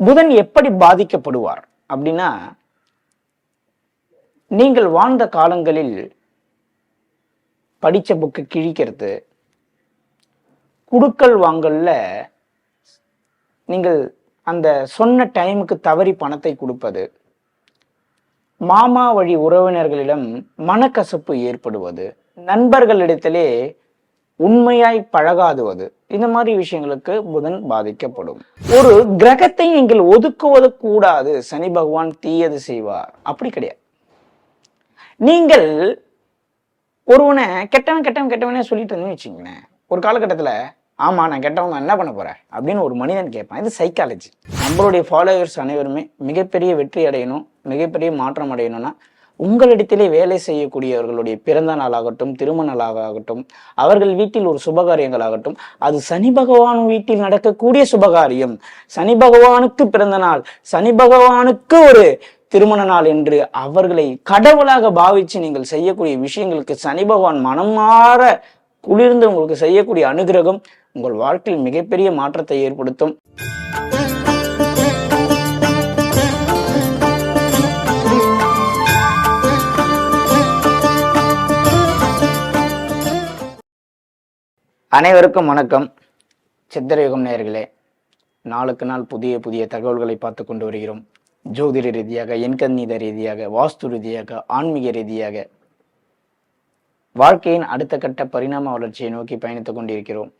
புதன் எப்படி பாதிக்கப்படுவார் அப்படின்னா நீங்கள் வாழ்ந்த காலங்களில் படிச்ச புக்கு கிழிக்கிறது குடுக்கல் வாங்கல்ல நீங்கள் அந்த சொன்ன டைமுக்கு தவறி பணத்தை கொடுப்பது மாமா வழி உறவினர்களிடம் மனக்கசப்பு ஏற்படுவது நண்பர்களிடத்திலே உண்மையாய் பழகாதுவது. இந்த மாதிரி விஷயங்களுக்கு புதன் பாதிக்கப்படும். ஒரு கிரகத்தை நீங்கள் ஒதுக்குவது கூடாது. சனி பகவான் தீயது செய்வார். அப்படி கிடையாது. நீங்கள் ஒருவனை கெட்டவன் கெட்டவன் கெட்டவனே சொல்லிட்டு இருந்தேன்னு வச்சுங்களேன் ஒரு காலகட்டத்துல ஆமா நான் கெட்டவன் நான் என்ன பண்ண போறேன்? அப்படின்னு ஒரு மனிதன் கேட்பான். இது சைக்காலஜி நம்மளுடைய ஃபாலோவர்ஸ் அனைவருமே மிகப்பெரிய வெற்றி அடையணும் மிகப்பெரிய மாற்றம் அடையணும்னா உங்களிடத்திலே வேலை செய்யக்கூடியவர்களுடைய பிறந்த நாளாகட்டும் திருமண நாளாகட்டும் அவர்கள் வீட்டில் ஒரு சுபகாரியங்களாகட்டும் அது சனி பகவான் வீட்டில் நடக்கக்கூடிய சுபகாரியம். சனி பகவானுக்கு பிறந்த நாள் சனி பகவானுக்கு ஒரு திருமண நாள் என்று அவர்களை கடவுளாக பாவிச்சு நீங்கள் செய்யக்கூடிய விஷயங்களுக்கு சனி பகவான் மனமாற குளிர்ந்து உங்களுக்கு செய்யக்கூடிய அனுகிரகம் உங்கள் வாழ்க்கையில் மிகப்பெரிய மாற்றத்தை ஏற்படுத்தும். அனைவருக்கும் வணக்கம். சித்திரயுகம் நேயர்களே நாளுக்கு நாள் புதிய புதிய தகவல்களை பார்த்து கொண்டு வருகிறோம். ஜோதிட ரீதியாக எண்கண்ணீத ரீதியாக வாஸ்து ரீதியாக ஆன்மீக ரீதியாக வாழ்க்கையின் அடுத்த கட்ட பரிணாம வளர்ச்சியை நோக்கி பயணித்துக் கொண்டிருக்கிறோம்.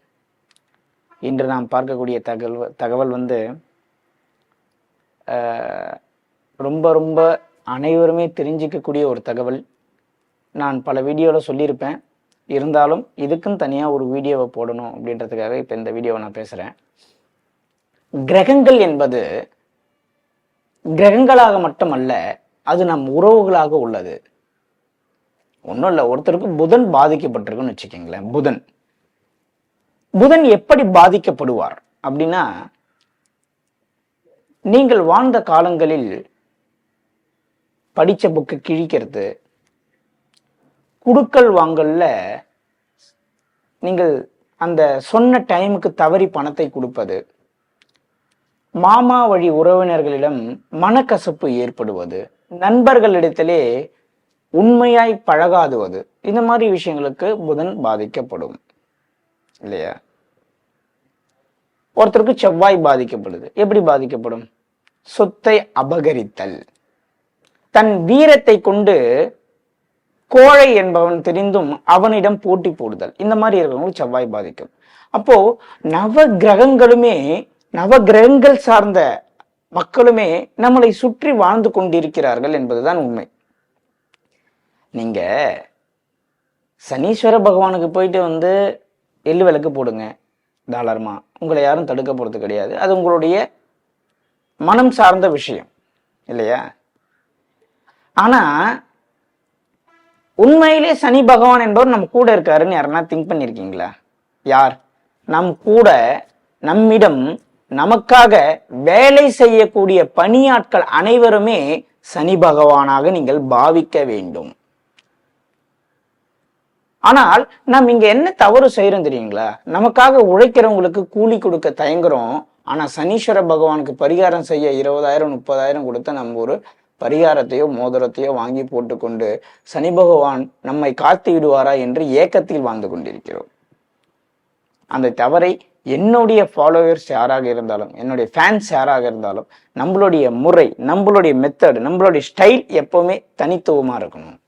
இன்று நாம் பார்க்கக்கூடிய தகவல் தகவல் வந்து ரொம்ப ரொம்ப அனைவருமே தெரிஞ்சிக்கக்கூடிய ஒரு தகவல். நான் பல வீடியோவில் சொல்லியிருப்பேன். இருந்தாலும் இதுக்குன்னு தனியாக ஒரு வீடியோவை போடணும் அப்படின்றதுக்காக இப்போ இந்த வீடியோவை நான் பேசுகிறேன் கிரகங்கள் என்பது கிரகங்களாக மட்டுமல்ல அது நம் உறவுகளாக உள்ளது. ஒன்றும் இல்லை ஒருத்தருக்கு புதன் பாதிக்கப்பட்டிருக்குன்னு வச்சுக்கோங்களேன் புதன். புதன் எப்படி பாதிக்கப்படுவார் அப்படின்னா நீங்கள் வாழ்ந்த காலங்களில் படித்த புக்கு கிழிக்கிறது குடுக்கல் வாங்கல்ல நீங்கள் அந்த சொன்ன டைமுக்கு தவறி பணத்தை கொடுப்பது மாமா வழி உறவினர்களிடம் மனக்கசப்பு ஏற்படுவது நண்பர்களிடத்திலே உண்மையாய் பழகாதுவது இந்த மாதிரி விஷயங்களுக்கு புதன் பாதிக்கப்படும். இல்லையா? ஒருத்தருக்கு செவ்வாய் பாதிக்கப்படுது. எப்படி பாதிக்கப்படும்? சொத்தை அபகரித்தல். தன் வீரத்தை கொண்டு கோழை என்பவன் தெரிந்தும் அவனிடம் போட்டி போடுதல். இந்த மாதிரி இருக்கிறவங்களுக்கு செவ்வாய் பாதிக்கும். அப்போ நவ கிரகங்களுமே நவ கிரகங்கள் சார்ந்த மக்களுமே நம்மளை சுற்றி வாழ்ந்து கொண்டிருக்கிறார்கள் என்பதுதான் உண்மை. நீங்க சனீஸ்வர பகவானுக்கு போயிட்டு வந்து எள்ளு விளக்கு போடுங்க தாராளமா. உங்களை யாரும் தடுக்க போறது கிடையாது. அது உங்களுடைய மனம் சார்ந்த விஷயம் இல்லையா? ஆனா உண்மையிலே சனி பகவான் என்பவர் நம்ம கூட இருக்காருன்னு யாருன்னா திங்க் பண்ணியிருக்கீங்களா யார்? நம் கூட நம்மிடம் நமக்காக வேலை செய்யக்கூடிய பணியாட்கள் அனைவருமே சனி பகவானாக நீங்கள் பாவிக்க வேண்டும். ஆனால் நாம் இங்க என்ன தவறு செய்யறோம் தெரியுங்களா? நமக்காக உழைக்கிறவங்களுக்கு கூலி கொடுக்க தயங்குறோம். ஆனா சனீஸ்வர பகவானுக்கு பரிகாரம் செய்ய இருபதாயிரம் முப்பதாயிரம் கொடுத்து நம்ம ஒரு பரிகாரத்தையோ மோதிரத்தையோ வாங்கி போட்டுக்கொண்டு சனி பகவான் நம்மை காத்து விடுவாரா என்று ஏக்கத்தில் வாழ்ந்து கொண்டிருக்கிறோம். அந்த தவறை என்னுடைய ஃபாலோவர்ஸ் யாராக இருந்தாலும் என்னுடைய ஃபேன்ஸ் யாராக இருந்தாலும் நம்மளுடைய முறை நம்மளுடைய மெத்தட் நம்மளுடைய ஸ்டைல் எப்பவுமே தனித்துவமாக இருக்கணும்.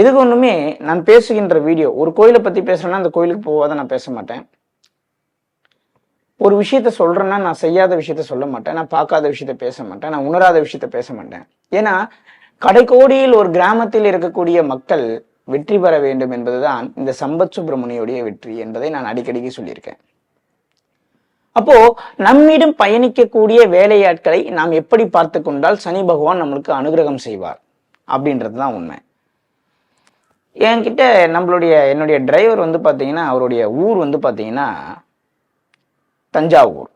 எதுக்கு ஒன்றுமே நான் பேசுகின்ற வீடியோ ஒரு கோயிலை பற்றி பேசுகிறேன்னா அந்த கோயிலுக்கு போகாத நான் பேச மாட்டேன். ஒரு விஷயத்த சொல்றேன்னா நான் செய்யாத விஷயத்த சொல்ல மாட்டேன் நான் பார்க்காத விஷயத்த பேச மாட்டேன் நான் உணராத விஷயத்த பேச மாட்டேன். ஏன்னா கடைக்கோடியில் ஒரு கிராமத்தில் இருக்கக்கூடிய மக்கள் வெற்றி பெற வேண்டும் என்பதுதான் இந்த சம்பத் சுப்பிரமணியோடைய வெற்றி என்பதை நான் அடிக்கடிக்கு சொல்லியிருக்கேன். அப்போ நம்மிடம் பயணிக்கக்கூடிய வேலையாட்களை நாம் எப்படி பார்த்து கொண்டால் சனி பகவான் நம்மளுக்கு அனுகிரகம் செய்வார்? அப்படின்றது தான் உண்மை. என்கிட்ட நம்மளுடைய என்னுடைய டிரைவர் வந்து பார்த்தீங்கன்னா அவருடைய ஊர் வந்து பார்த்தீங்கன்னா தஞ்சாவூர்.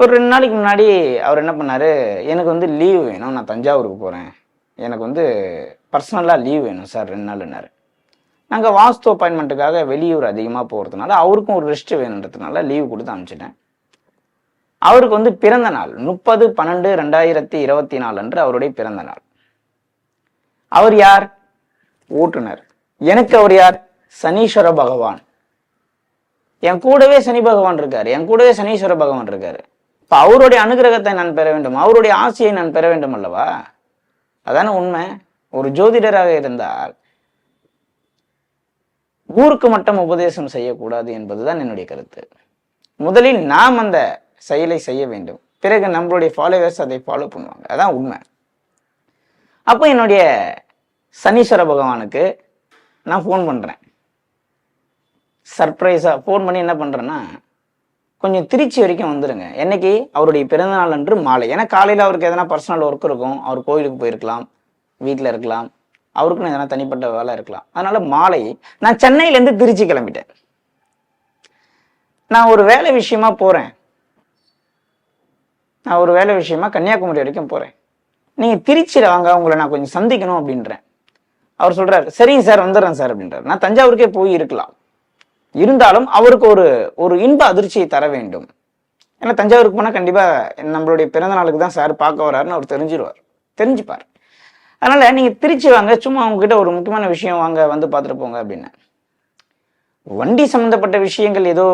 ஒரு ரெண்டு நாளைக்கு முன்னாடி அவர் என்ன பண்ணாரு எனக்கு வந்து லீவ் வேணும் நான் தஞ்சாவூருக்கு போகிறேன் எனக்கு வந்து பர்சனலாக லீவ் வேணும் சார் ரெண்டு நாள்னாரு. நாங்கள் வாஸ்து அப்பாயின்மெண்ட்டுக்காக வெளியூர் அதிகமாக போகிறதுனால அவருக்கும் ஒரு ரெஸ்ட் வேணுன்றதுனால லீவ் கொடுத்து அனுப்பிச்சிட்டேன். அவருக்கு வந்து பிறந்த நாள் முப்பது பன்னெண்டு ரெண்டாயிரத்தி இருபத்தி நாலு அன்று அவருடைய பிறந்த நாள். அவர் யார்? ஓட்டுநர். எனக்கு அவர் யார்? சனீஸ்வர பகவான். என் கூடவே சனி பகவான் இருக்கார் என் கூடவே சனீஸ்வர பகவான் இருக்கார். இப்போ அவருடைய அனுகிரகத்தை நான் பெற வேண்டும் அவருடைய ஆசையை நான் பெற வேண்டும் அல்லவா? அதான உண்மை. ஒரு ஜோதிடராக இருந்தால் ஊருக்கு மட்டும் உபதேசம் செய்யக்கூடாது என்பதுதான் என்னுடைய கருத்து. முதலில் நாம் அந்த செயலை செய்ய வேண்டும். பிறகு நம்மளுடைய ஃபாலோவர்ஸ் அதை ஃபாலோ பண்ணுவாங்க. அதான் உண்மை. அப்போ என்னுடைய சனீஸ்வர பகவானுக்கு நான் ஃபோன் பண்ணுறேன் சர்ப்ரைஸாக ஃபோன் பண்ணி என்ன பண்ணுறேன்னா கொஞ்சம் திருச்சி வரைக்கும் வந்துடுங்க என்னைக்கு? அவருடைய பிறந்தநாள் அன்று மாலை. ஏன்னா காலையில் அவருக்கு எதனா பர்சனல் ஒர்க் இருக்கும். அவர் கோயிலுக்கு போயிருக்கலாம். வீட்டில் இருக்கலாம். அவருக்குன்னு எதனா தனிப்பட்ட வேலை இருக்கலாம். அதனால் மாலை நான் சென்னையிலேருந்து திருச்சி கிளம்பிட்டேன். நான் ஒரு வேலை விஷயமா போகிறேன் நான் ஒரு வேலை விஷயமா கன்னியாகுமரி வரைக்கும் போகிறேன் நீங்கள் திருச்சியில் வாங்க உங்களை நான் கொஞ்சம் சந்திக்கணும் அப்படின்றேன். அவர் சொல்கிறார் சரிங்க சார் வந்துடுறேன் சார் அப்படின்றார். நான் தஞ்சாவூருக்கே போய் இருக்கலாம் இருந்தாலும் அவருக்கு ஒரு ஒரு இன்ப அதிர்ச்சியை தர வேண்டும். ஏன்னா தஞ்சாவூருக்கு போனால் கண்டிப்பாக நம்மளுடைய பிறந்த நாளுக்கு தான் சார் பார்க்க வராருன்னு அவர் தெரிஞ்சிருவார். தெரிஞ்சுப்பார். அதனால் நீங்கள் திருச்சி வாங்க சும்மா உங்ககிட்ட ஒரு முக்கியமான விஷயம் வாங்க வந்து பார்த்துட்டு போங்க அப்படின்னு. வண்டி சம்மந்தப்பட்ட விஷயங்கள் ஏதோ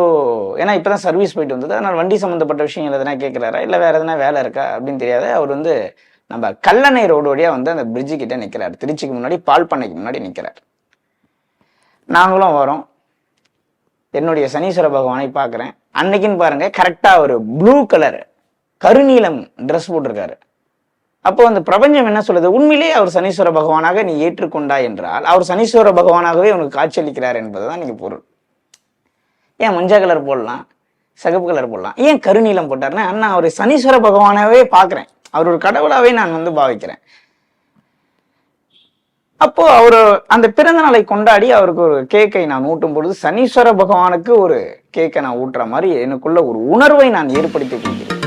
ஏன்னா இப்பதான் சர்வீஸ் போயிட்டு வந்தது. அதனால் வண்டி சம்மந்தப்பட்ட விஷயங்கள் எதனா கேட்குறாரா இல்லை வேறு எதனா வேலை இருக்கா? அப்படின்னு தெரியாது. அவர் வந்து நம்ம கல்லணை ரோடு வழியாக வந்து அந்த பிரிட்ஜு கிட்டே நிற்கிறார் திருச்சிக்கு முன்னாடி பால் பண்ணைக்கு முன்னாடி நிற்கிறார் நாங்களும் வரோம். என்னுடைய சனீஸ்வர பகவானை பார்க்குறேன். அன்னைக்குன்னு பாருங்க கரெக்டாக ஒரு ப்ளூ கலர் கருநீலம் ட்ரெஸ் போட்டிருக்காரு. அப்போ அந்த பிரபஞ்சம் என்ன சொல்லுது? உண்மையிலேயே அவர் சனீஸ்வர பகவானாக நீ ஏற்றுக்கொண்டா என்றால் அவர் சனீஸ்வர பகவானாகவே உனக்கு காட்சியளிக்கிறார் என்பதுதான் நீங்க பொருள். ஏன் மஞ்சள் கலர் போடலாம்? சிகப்பு கலர் போடலாம்? ஏன் கருநீலம் போட்டார்னா அண்ணா அவர் சனீஸ்வர பகவானாகவே பார்க்குறேன். அவர் ஒரு கடவுளாவே நான் வந்து பாவிக்கிறேன். அப்போ அவர் அந்த பிறந்த நாளை கொண்டாடி அவருக்கு ஒரு கேக்கை நான் ஊட்டும் பொழுது சனீஸ்வர பகவானுக்கு ஒரு கேக்கை நான் ஊட்டுற மாதிரி எனக்குள்ள ஒரு உணர்வை நான் ஏற்படுத்தி கொள்கிறேன்.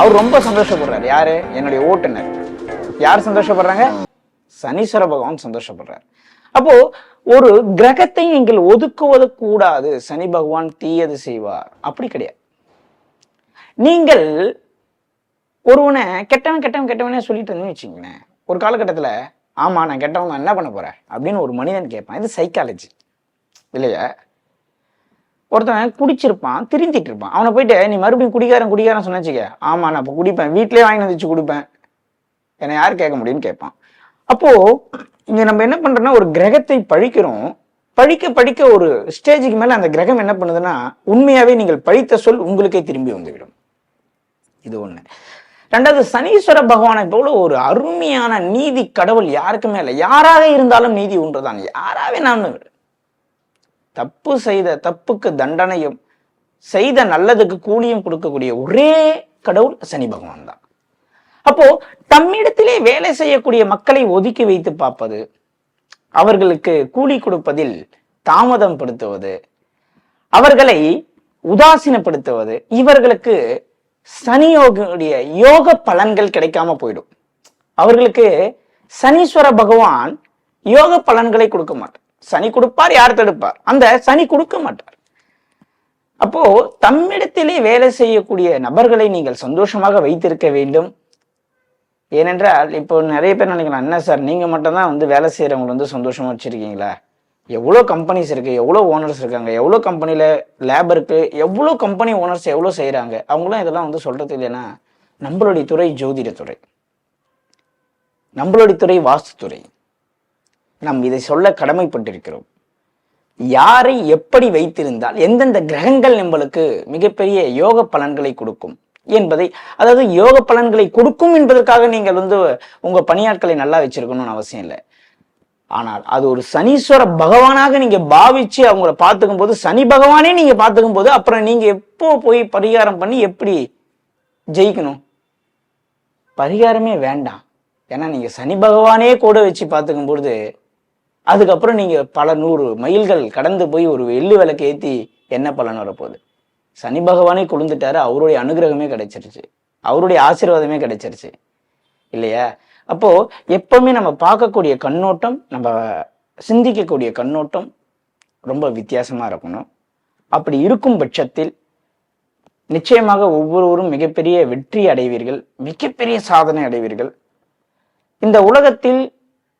அவர் ரொம்ப சந்தோஷப்படுறாரு. யாரு? என்னுடைய ஓட்டுநர். யார் சந்தோஷப்படுறாங்க? சனீஸ்வர பகவான் சந்தோஷப்படுறார். அப்போ ஒரு கிரகத்தை நீங்கள் ஒதுக்குவது கூடாது. சனி பகவான் தீயது செய்வார். அப்படி கிடையாது. நீங்கள் ஒருவனை கெட்டவன் கெட்டவன் கெட்டவனே சொல்லிட்டு இருந்தேன்னு வச்சுங்களேன் ஒரு காலகட்டத்துல ஆமா நான் கெட்டவன் நான் என்ன பண்ண போறேன்? அப்படின்னு ஒரு மனிதன் கேட்பான். இது சைக்காலஜி இல்லையா? ஒருத்தன் குடிச்சிருப்பான் திருந்திட்டு இருப்பான் அவனை போயிட்டு நீ மறுபடியும் குடிக்காரன் குடிக்காரன் சொன்னச்சுக்க ஆமா நான் இப்போ குடிப்பேன். வீட்லயே வாங்கி வந்துச்சு குடிப்பேன். என்னை யார் கேட்க முடியும்னு கேட்பான். அப்போ இங்க நம்ம என்ன பண்றோம்னா ஒரு கிரகத்தை பழிக்கிறோம். பழிக்க படிக்க ஒரு ஸ்டேஜுக்கு மேல அந்த கிரகம் என்ன பண்ணுதுன்னா உண்மையாவே நீங்கள் பழித்த சொல் உங்களுக்கே திரும்பி வந்துவிடும். இது ஒண்ணு. ரெண்டாவது சனீஸ்வர பகவானை போல ஒரு அருமையான நீதி கடவுள் யாருக்குமே இல்லை. யாராக இருந்தாலும் நீதி ஒன்றுதான் யாராவே நான் தப்பு செய்த தப்புக்கு தண்டனையும் செய்த நல்லதுக்கு கூலியும் கொடுக்கக்கூடிய ஒரே கடவுள் சனி பகவான் தான். அப்போ தம்மிடத்திலே வேலை செய்யக்கூடிய மக்களை ஒதுக்கி வைத்து பார்ப்பது அவர்களுக்கு கூலி கொடுப்பதில் தாமதம் படுத்துவது அவர்களை உதாசீனப்படுத்துவது இவர்களுக்கு சனியோகனுடைய யோக பலன்கள் கிடைக்காம போயிடும். அவர்களுக்கு சனீஸ்வர பகவான் யோக பலன்களை கொடுக்க மாட்டார். சனி கொடுப்பார் யார் தடுப்பார்? அந்த சனி கொடுக்க மாட்டார். அப்போ தம்மிடத்திலே வேலை செய்யக்கூடிய நபர்களை நீங்கள் சந்தோஷமாக வைத்திருக்க வேண்டும். ஏனென்றால் இப்போ நிறைய பேர் நினைக்கலாம் என்ன சார் நீங்கள் மட்டும்தான் வந்து வேலை செய்யறவங்களை வந்து சந்தோஷமாக வச்சுருக்கீங்களா? எவ்வளோ கம்பெனிஸ் இருக்குது எவ்வளோ ஓனர்ஸ் இருக்காங்க எவ்வளோ கம்பெனியில் லேபருக்கு எவ்வளோ கம்பெனி ஓனர்ஸ் எவ்வளோ செய்கிறாங்க அவங்களாம் இதெல்லாம் வந்து சொல்கிறது இல்லைன்னா நம்மளுடைய துறை ஜோதிடத்துறை நம்மளுடைய துறை வாஸ்துத்துறை. நாம் இதை சொல்ல கடமைப்பட்டிருக்கிறோம். யாரை எப்படி வைத்திருந்தால் எந்தெந்த கிரகங்கள் நம்மளுக்கு மிகப்பெரிய யோக பலன்களை கொடுக்கும் என்பதை அதாவது யோக பலன்களை கொடுக்கும் என்பதற்காக நீங்கள் வந்து உங்க பணியாட்களை நல்லா வச்சிருக்கணும்னு அவசியம் இல்லை. ஆனால் அது ஒரு சனீஸ்வர பகவானாக நீங்க பாவிச்சு அவங்கள பார்த்துக்கும் போது சனி பகவானே நீங்க பார்த்துக்கும் போது அப்புறம் நீங்க எப்போ போய் பரிகாரம் பண்ணி எப்படி ஜெயிக்கணும்? பரிகாரமே வேண்டாம். ஏன்னா நீங்க சனி பகவானே கூட வச்சு பார்த்துக்கும் பொழுது அதுக்கப்புறம் நீங்கள் பல நூறு மைல்கள் கடந்து போய் ஒரு எள்ளு விளக்கு ஏற்றி என்ன பலன் வரப்போகுது? சனி பகவானே குளிர்ந்துட்டாரு அவருடைய அனுகிரகமே கிடைச்சிருச்சு. அவருடைய ஆசீர்வாதமே கிடைச்சிருச்சு. இல்லையா? அப்போது எப்பவுமே நம்ம பார்க்கக்கூடிய கண்ணோட்டம் நம்ம சிந்திக்கக்கூடிய கண்ணோட்டம் ரொம்ப வித்தியாசமாக இருக்கணும். அப்படி இருக்கும் பட்சத்தில் நிச்சயமாக ஒவ்வொருவரும் மிகப்பெரிய வெற்றி அடைவீர்கள் மிகப்பெரிய சாதனை அடைவீர்கள். இந்த உலகத்தில்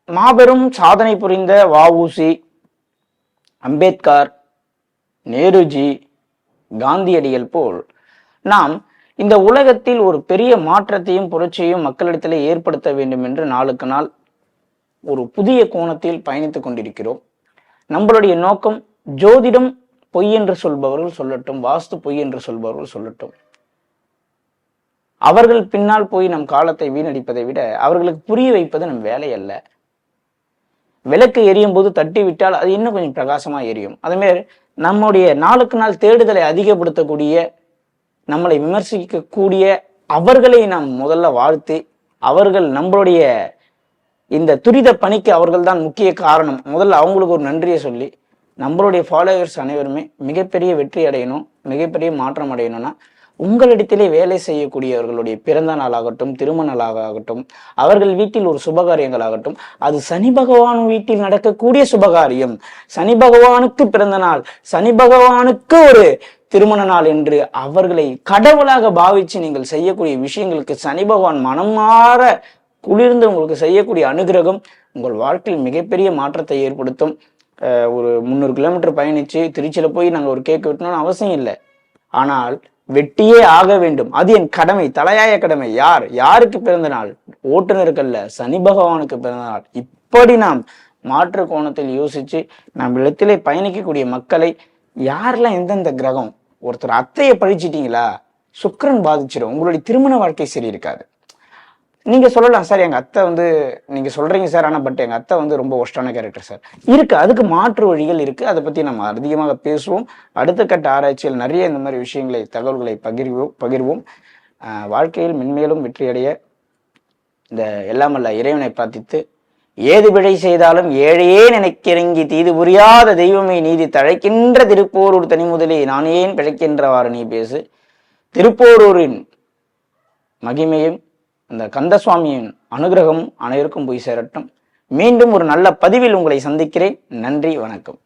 மாபெரும் சாதனை புரிந்த வஉசி அம்பேத்கர் நேருஜி காந்தியடிகள் போல் நாம் இந்த உலகத்தில் ஒரு பெரிய மாற்றத்தையும் புரட்சியையும் மக்களிடத்திலே ஏற்படுத்த வேண்டும் என்று நாளுக்கு நாள் ஒரு புதிய கோணத்தில் பயணித்துக் கொண்டிருக்கிறோம். நம்மளுடைய நோக்கம் ஜோதிடம் பொய் என்று சொல்பவர்கள் சொல்லட்டும் வாஸ்து பொய் என்று சொல்பவர்கள் சொல்லட்டும். அவர்கள் பின்னால் போய் நம் காலத்தை வீணடிப்பதை விட அவர்களுக்கு புரிய வைப்பது நம் வேலை அல்ல விளக்கு எரியும் போது தட்டி விட்டால் அது இன்னும் கொஞ்சம் பிரகாசமாக எரியும். அதுமாரி நம்முடைய நாளுக்கு நாள் தேடுதலை அதிகப்படுத்தக்கூடிய நம்மளை விமர்சிக்கக்கூடிய அவர்களை நாம் முதல்ல வாழ்த்து அவர்கள் நம்மளுடைய இந்த துரித பணிக்கு அவர்கள் தான் முக்கிய காரணம். முதல்ல அவங்களுக்கு ஒரு நன்றியை சொல்லி நம்மளுடைய ஃபாலோவர்ஸ் அனைவருமே மிகப்பெரிய வெற்றி அடையணும் மிகப்பெரிய மாற்றம் அடையணும்னா உங்களிடத்திலே வேலை செய்யக்கூடியவர்களுடைய பிறந்த நாளாகட்டும் திருமண நாளாகட்டும் அவர்கள் வீட்டில் ஒரு சுபகாரியங்களாகட்டும் அது சனி பகவான் வீட்டில் நடக்கக்கூடிய சுபகாரியம். சனி பகவானுக்கு பிறந்த நாள் சனி பகவானுக்கு ஒரு திருமண நாள் என்று அவர்களை கடவுளாக பாவிச்சு நீங்கள் செய்யக்கூடிய விஷயங்களுக்கு சனி பகவான் மனம் மாற குளிர்ந்து உங்களுக்கு செய்யக்கூடிய அனுகிரகம் உங்கள் வாழ்க்கையில் மிகப்பெரிய மாற்றத்தை ஏற்படுத்தும். ஒரு முந்நூறு கிலோமீட்டர் பயணித்து திருச்சியில் போய் நாங்கள் ஒரு கேக் வெட்டணும்னு அவசியம் இல்லை. ஆனால் வெட்டியே ஆக வேண்டும். அது என் கடமை. தலையாய கடமை. யார்? யாருக்கு பிறந்த நாள்? ஓட்டுநருக்கல்ல. சனி பகவானுக்கு பிறந்த நாள். இப்படி நாம் மாற்று கோணத்தில் யோசிச்சு நம் இடத்திலே பயணிக்கக்கூடிய மக்களை யாரெல்லாம் எந்தெந்த கிரகம்? ஒருத்தர் அத்தையை பழிச்சிட்டீங்களா? சுக்கிரன் பாதிச்சிடும் உங்களுடைய திருமண வாழ்க்கை சரி இருக்காது நீங்க சொல்லலாம் சார் எங்க அத்தை வந்து நீங்க சொல்றீங்க சார் ஆனா பட் எங்க அத்தை வந்து ரொம்ப ஒஸ்டான கேரக்டர் சார். இருக்கு அதுக்கு மாற்று வழிகள் இருக்கு. அதை பத்தி நம்ம அதிகமாக பேசுவோம். அடுத்த கட்ட ஆராய்ச்சியில் நிறைய இந்த மாதிரி விஷயங்களை தகவல்களை பகிர்வோம். பகிர்வோம் வாழ்க்கையில் மென்மேலும் வெற்றியடைய இந்த எல்லாமல்ல இறைவனை பிரார்த்தித்து ஏது பிழை செய்தாலும் ஏழையே நினைக்கிறங்கி தீது புரியாத தெய்வமே நீதி தழைக்கின்ற திருப்போரூர் தனி முதலே நான் ஏன் பிழைக்கின்றவாறு நீ பேசு. திருப்போரூரின் மகிமையும் அந்த கந்தசுவாமியின் அனுகிரகம் அனைவருக்கும் போய் சேரட்டும். மீண்டும் ஒரு நல்ல பதிவில் உங்களை சந்திக்கிறேன். நன்றி வணக்கம்.